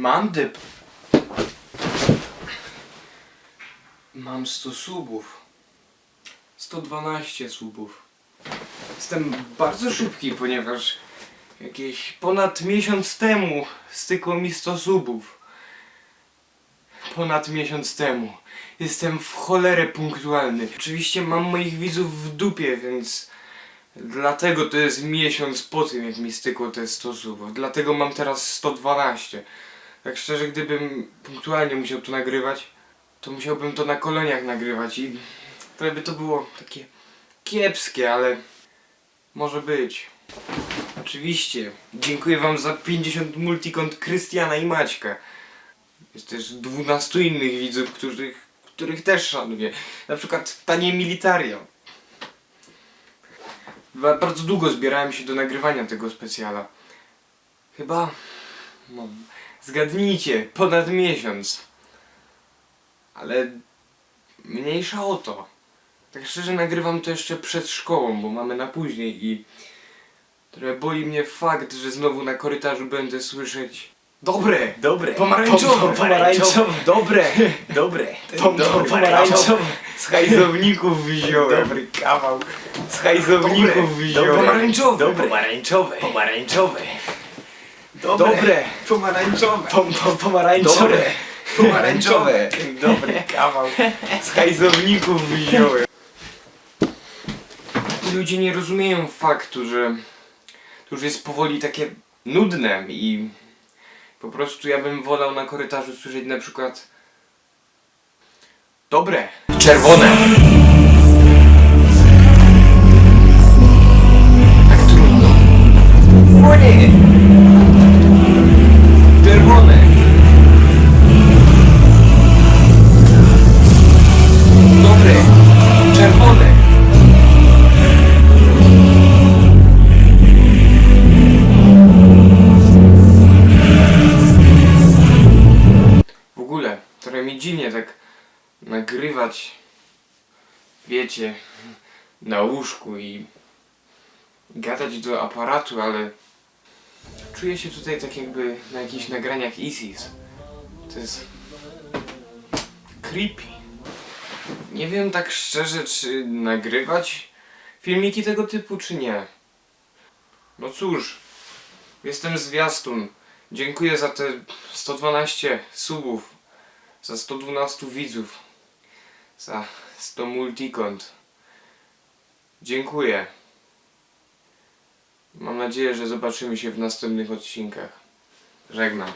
Mam dyp. Mam 100 subów. 112 subów. Jestem bardzo szybki, ponieważ jakieś ponad miesiąc temu stykło mi 100 subów. Ponad miesiąc temu. Jestem w cholerę punktualny. Oczywiście mam moich widzów w dupie, więc dlatego to jest miesiąc po tym, jak mi stykło te 100 subów. Dlatego mam teraz 112. Tak szczerze, gdybym punktualnie musiał to nagrywać, to musiałbym to na koloniach nagrywać i trochę by to było takie kiepskie, ale może być. Oczywiście. Dziękuję wam za 50 multikont Krystiana i Maćka. Jest też 12 innych widzów, których, których też szanuję. Na przykład Panie Militario. Ba- Bardzo długo zbierałem się do nagrywania tego specjala. Chyba... No, zgadnijcie, ponad miesiąc. Ale mniejsza o to. Tak szczerze nagrywam to jeszcze przed szkołą, bo mamy na później i trochę boli mnie fakt, że znowu na korytarzu będę słyszeć Dobre! Dobre. Pomarańczowe! Pom- pomarańczowe. Dobre! Dobre. Pom- Dobre. pomarańczowe! Z hajzowników wziąłem! Dobry kawał. Z hajzowników wziąłem! Pomarańczowe. Pomarańczowe. Pomarańczowe. Dobre! Pomarańczowe! Pom, pom, pomarańczowe. Dobre! Pomarańczowe! Dobry kawał. Z hajzowników wziąłem! Ludzie nie rozumieją faktu, że to już jest powoli takie nudne i po prostu ja bym wolał na korytarzu słyszeć na przykład Dobre! Czerwone! Trochę mi dziwnie tak nagrywać, wiecie, na łóżku i gadać do aparatu, ale czuję się tutaj tak jakby na jakichś nagraniach ISIS. To jest creepy. Nie wiem tak szczerze, czy nagrywać filmiki tego typu, czy nie. No cóż, jestem zwiastun. Dziękuję za te 112 subów, za 112 widzów, za 100 multikont. Dziękuję. Mam nadzieję, że zobaczymy się w następnych odcinkach. Żegnam.